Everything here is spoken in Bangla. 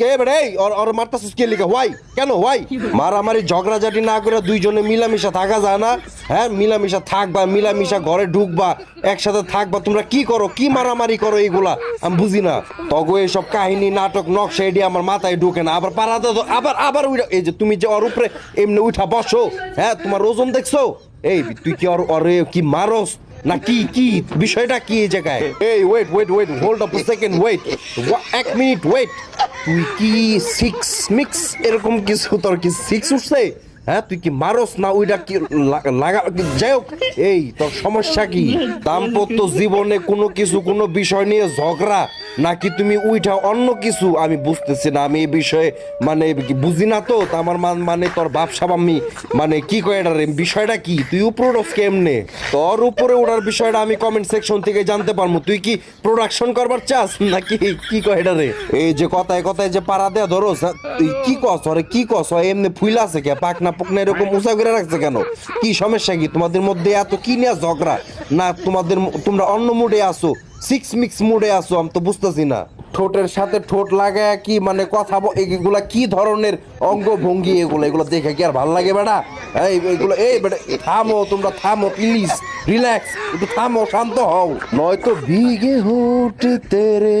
কে? মারতাছিস কে কেন মারামারি, ঝগড়াঝাটি না করে দুইজনে মিলামিশা থাকা হ্যাঁ মিলামিশা থাকবা, মিলামিশা ঘরে ঢুকবা, একসাথে থাকবা। তোমরা কি করো? কি মারামারি করো এইগুলা? আমি বুঝি না। তগো এইসব কাহিনী, নাটক, নকশা, এডি আমার মাথায় ঢুকে না। আবার পারাতে তো আবার আবার উইঠা এই যে তুমি যে ওর উপরে এমনি উঠা বসো হ্যাঁ তোমার ওজন দেখছ? এই, তুই কি ওরে কি মারস? না, কি কি? বিষয়টা কি এই জায়গায়? এই wait wait wait hold up second wait এক মিনিট ওয়েট তুই কি সিক্স মিক্স এরকম কিছু তোর কি সিক্স উঠছে? হ্যাঁ তুই কি মারস না ওইটা কি লাগা, যাই হোক। এই, তোর সমস্যা কি? দাম্পত্য জীবনে কোনো কিছু, কোনো বিষয় নিয়ে ঝগড়া? নাকি তুমি উইঠা অন্য কিছু? আমি বুঝতেছি না আমি এই বিষয়ে মানে বুঝি না তো আমার মান- তোর বাপসাব আমি মানে কি রে বিষয়টা কি? তুই উঠস কেমনে? তোর উপরে ওঠার বিষয়টা আমি কমেন্ট সেকশন থেকে জানতে পারব। তুই কি প্রোডাকশন করবার চাস নাকি কি কয় এটা রে এই যে কথায় কথায় যে পাড়া দেয়া ধরোস হ্যাঁ, তুই কি কস? ওরে কি কস? এমনি ফুইলা আছে কে? পাকনা পুকনা এরকম উঁচা করে রাখছে কেন? কি সমস্যা কি? তোমাদের মধ্যে এত কি নিয়ে ঝগড়া? না তোমাদের তোমরা অন্য মুডে আসো সিক্স মিক্স মুডে আসো আমি তো বুঝতেছি না। ঠোঁটের সাথে ঠোঁট লাগায় কি মানে কথা এগুলা কি ধরনের অঙ্গ ভঙ্গি এগুলো? এগুলো দেখে কি আর ভালো লাগে বেটা? এই, এগুলো এই বেটা, থামো, তোমরা থামো প্লিজ রিল্যাক্স একটু থামো, শান্ত হও। নয়তো ভিগে হুট তেরে